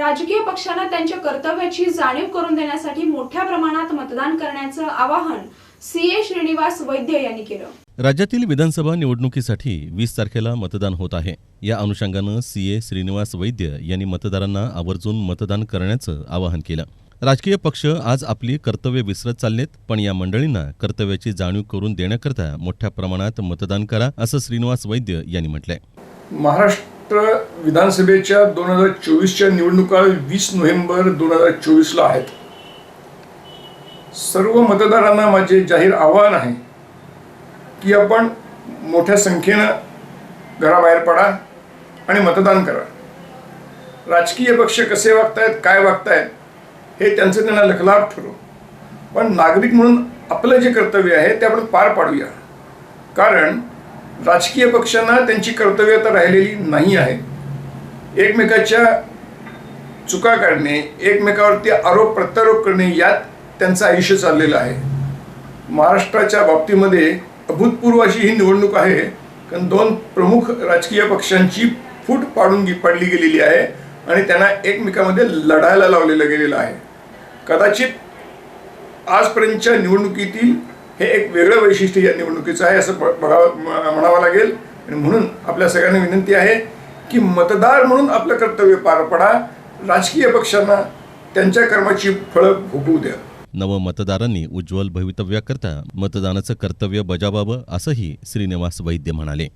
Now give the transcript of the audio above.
राजकीय पक्षांना त्यांच्या कर्तव्याची जाणीव करून देण्यासाठी मोठ्या प्रमाणात मतदान करण्याचं आवाहन सी ए श्रीनिवास वैद्य यांनी केलं. राज्यातील विधानसभा निवडणुकीसाठी वीस तारखेला मतदान होत आहे. या अनुषंगानं सी ए श्रीनिवास वैद्य यांनी मतदारांना आवर्जून मतदान करण्याचं आवाहन केलं. राजकीय पक्ष आज आपली कर्तव्य विसरत चाललेत पण या मंडळींना कर्तव्याची जाणीव करून देण्याकरता मोठ्या प्रमाणात मतदान करा असं श्रीनिवास वैद्य यांनी म्हटलंय. महाराष्ट्र विधानसभेच्या दोन हजार चोवीसच्या निवडणुका वीस नोव्हेंबर दोन हजार चोवीसला आहेत. सर्व मतदारांना माझे जाहीर आवाहन आहे की आपण मोठ्या संख्येनं घराबाहेर पडा आणि मतदान करा. राजकीय पक्ष कसे वागतायत काय वागतायत हे त्यांचं त्यांना लखलाभ ठरव पण नागरिक म्हणून आपलं जे कर्तव्य आहे ते आपण पार पाडूया. कारण राजकीय पक्षांना त्यांची कर्तव्य आता राहिलेली नाही आहे. एकमेकाच्या चुका काढणे एकमेकावरती आरोप प्रत्यारोप करणे यात त्यांचं आयुष्य चाललेलं आहे. महाराष्ट्राच्या बाबतीमध्ये अभूतपूर्व अशी ही निवडणूक आहे कारण दोन प्रमुख राजकीय पक्षांची फूट पाडून गी गेलेली आहे आणि त्यांना एकमेकामध्ये लढायला लावलेलं गेलेलं आहे. कदाचित आजपर्यंतच्या निवडणुकीतील हे एक वेगळं वैशिष्ट्य या निवडणुकीचं आहे असं बघावं म्हणावं लागेल. आणि म्हणून आपल्या सगळ्यांना विनंती आहे की मतदार म्हणून आपलं कर्तव्य पार पडा. राजकीय पक्षांना त्यांच्या कर्माची फळं भोगू द्या. नवमतदारांनी उज्ज्वल भवितव्याकरता मतदानाचं कर्तव्य बजावावं असंही श्रीनिवास वैद्य म्हणाले.